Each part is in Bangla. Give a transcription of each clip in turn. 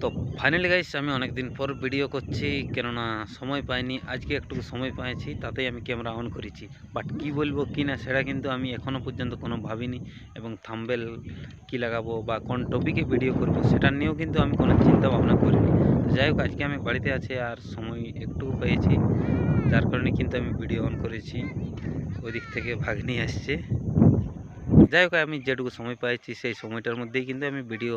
তো ফাইনালি গাইস আমি অনেক দিন পর ভিডিও করছি, কেননা সময় পাইনি, আজকে একটু সময় পেয়েছি তাতেই আমি ক্যামেরা অন করেছি। বাট কি বলব, কি না সেটা কিন্তু আমি এখনও পর্যন্ত কোনো ভাবিনি, এবং থাম্বেল কি লাগাবো বা কোন টপিকে ভিডিও করব, সেটা নিয়েও কিন্তু আমি কোনো চিন্তা ভাবনা করিনি যাই হোক, আজকে আমি বাড়িতে আছি আর সময় একটু পেয়েছি, যার কারণে কিন্তু আমি ভিডিও অন করেছি ওই দিক থেকে ভাগ্নি আসছে। যাই হোক, আমি যেটুকু সময় পাইছি, সেই সময়টার মধ্যেই কিন্তু আমি ভিডিও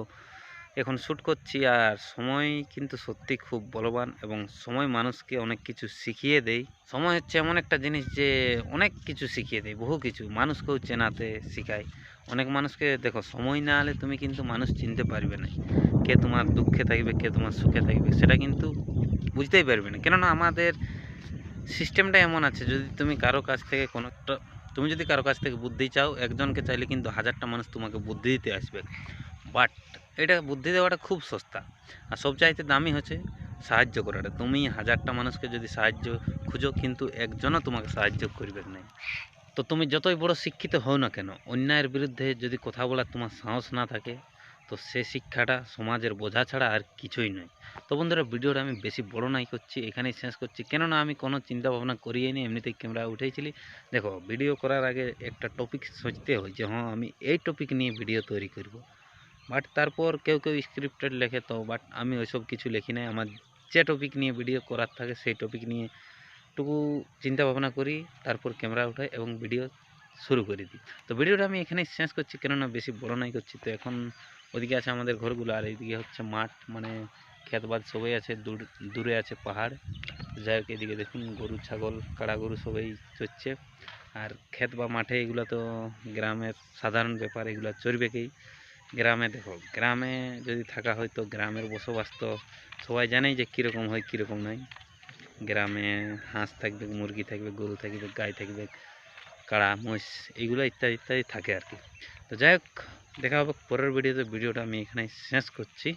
এখন শ্যুট করছি আর সময় কিন্তু সত্যি খুব বলবান এবং সময় মানুষকে অনেক কিছু শিখিয়ে দেয় সময় হচ্ছে এমন একটা জিনিস যে অনেক কিছু শিখিয়ে দেয় বহু কিছু। মানুষকেও চেনাতে শেখায় অনেক মানুষকে দেখো, সময় না হলে তুমি কিন্তু মানুষ চিনতে পারবে না। কে তোমার দুঃখে থাকবে, কে তোমার সুখে থাকবে, সেটা কিন্তু বুঝতেই পারবে না। কেননা আমাদের সিস্টেমটা এমন আছে, যদি তুমি কারও কাছ থেকে কোনো একটা, তুমি যদি কারও কাছ থেকে বুদ্ধি চাও, একজনকে চাইলে কিন্তু হাজারটা মানুষ তোমাকে বুদ্ধি দিতে আসবে। বাট এটা বুদ্ধি দেওয়াটা খুব সস্তা। আর সবচাইতে দামি হচ্ছে সাহায্য করাটা। তুমি হাজারটা মানুষকে যদি সাহায্য খুঁজো, কিন্তু একজনও তোমাকে সাহায্য করবে না। তো তুমি যতই বড় শিক্ষিত হও না কেন, অন্যায়ের বিরুদ্ধে যদি কথা বলার তোমার সাহস না থাকে, তো সে শিক্ষাটা সমাজের বোঝা ছাড়া আর কিছুই নয়। তো বন্ধুরা, ভিডিওটা আমি বেশি বড় নাই করছি, এখানেই শেষ করছি। কেননা আমি কোনো চিন্তা ভাবনা করিয়ে নি এমনিতেই ক্যামেরা উঠেছিলি দেখো ভিডিও করার আগে একটা টপিক সোচতে হয় যে হ্যাঁ আমি এই টপিক নিয়ে ভিডিও তৈরি করব। বাট তারপর কেউ কেউ স্ক্রিপ্টেড লেখে তো বাট আমি ওইসব কিছু লিখি নাই। আমার যে টপিক নিয়ে ভিডিও করার থাকে, সেই টপিক নিয়ে টুকু চিন্তা ভাবনা করি, তারপর ক্যামেরা উঠাই এবং ভিডিও শুরু করে দিই। তো ভিডিওটা আমি এখানেই শেষ করছি, কেননা বেশি বড় নাই করছি। তো এখন ওদিকে আছে আমাদের ঘরগুলো, আর এইদিকে হচ্ছে মাঠ মানে ক্ষেত বাদ সবাই আছে, দূর, দূরে আছে পাহাড়। যাই হোক, এদিকে দেখুন গরু, ছাগল, কাড়া গরু সবাই চড়ছে। আর ক্ষেত বা মাঠে এগুলো তো গ্রামের সাধারণ ব্যাপার, এগুলো চড়বেকেই গ্রামে দেখো, গ্রামে যদি থাকা হয় তো গ্রামের বসবাস তো সবাই জানেই যে কীরকম হয়, কীরকম নয় গ্রামে হাঁস থাকবে, মুরগি থাকবে, গরু থাকবে, গাই থাকবে, কাড়া, মহিষ এইগুলো ইত্যাদি ইত্যাদি থাকে আর কি। তো যাই হোক, দেখা হবে পরের ভিডিওতে ভিডিওটা আমি এখানে শেষ করছি।